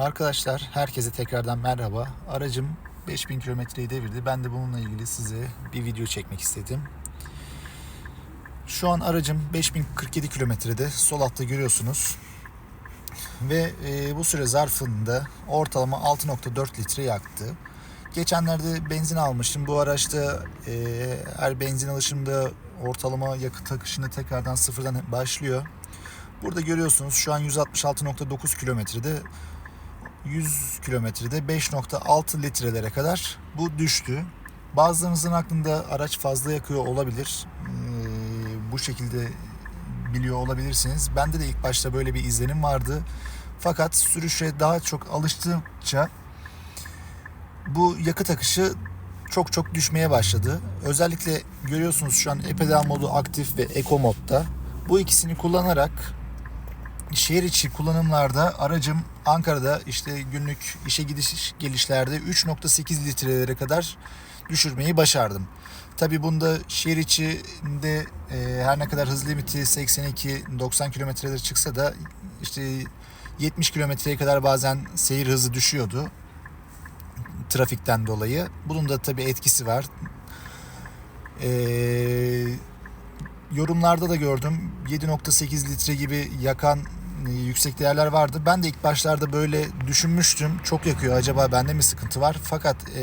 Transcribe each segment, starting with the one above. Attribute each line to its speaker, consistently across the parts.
Speaker 1: Arkadaşlar herkese tekrardan merhaba. Aracım 5000 kilometreyi devirdi. Ben de bununla ilgili size bir video çekmek istedim. Şu an aracım 5047 kilometrede. Sol altta görüyorsunuz. Ve e, bu süre zarfında ortalama 6.4 litre yaktı. Geçenlerde benzin almıştım. Bu araçta e, her benzin alışımda ortalama yakıt akışını tekrardan sıfırdan başlıyor. Burada görüyorsunuz şu an 166.9 kilometrede 100 kilometrede 5.6 litrelere kadar bu düştü. Bazılarınızın aklında araç fazla yakıyor olabilir. Ee, bu şekilde biliyor olabilirsiniz. Bende de ilk başta böyle bir izlenim vardı. Fakat sürüşe daha çok alıştıkça bu yakıt akışı çok çok düşmeye başladı. Özellikle görüyorsunuz şu an e-pedal modu aktif ve eco modda. Bu ikisini kullanarak şehir içi kullanımlarda aracım Ankara'da işte günlük işe gidiş gelişlerde 3.8 litrelere kadar düşürmeyi başardım. Tabi bunda şehir içinde e, her ne kadar hız limiti 82-90 kilometreler çıksa da işte 70 kilometreye kadar bazen seyir hızı düşüyordu trafikten dolayı. Bunun da tabi etkisi var. Eee yorumlarda da gördüm 7.8 litre gibi yakan yüksek değerler vardı. Ben de ilk başlarda böyle düşünmüştüm. Çok yakıyor acaba bende mi sıkıntı var? Fakat e,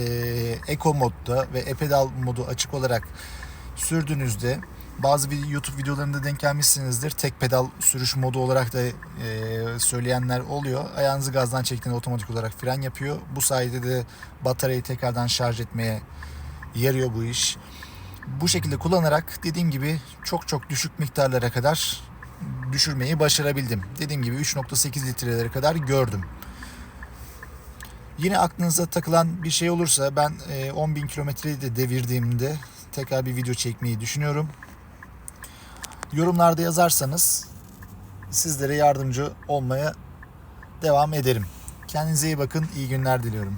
Speaker 1: Eco modda ve e-pedal modu açık olarak sürdüğünüzde bazı YouTube videolarında denk gelmişsinizdir. Tek pedal sürüş modu olarak da e, söyleyenler oluyor. Ayağınızı gazdan çektiğinde otomatik olarak fren yapıyor. Bu sayede de bataryayı tekrardan şarj etmeye yarıyor bu iş bu şekilde kullanarak dediğim gibi çok çok düşük miktarlara kadar düşürmeyi başarabildim. Dediğim gibi 3.8 litrelere kadar gördüm. Yine aklınıza takılan bir şey olursa ben 10.000 kilometreyi de devirdiğimde tekrar bir video çekmeyi düşünüyorum. Yorumlarda yazarsanız sizlere yardımcı olmaya devam ederim. Kendinize iyi bakın. İyi günler diliyorum.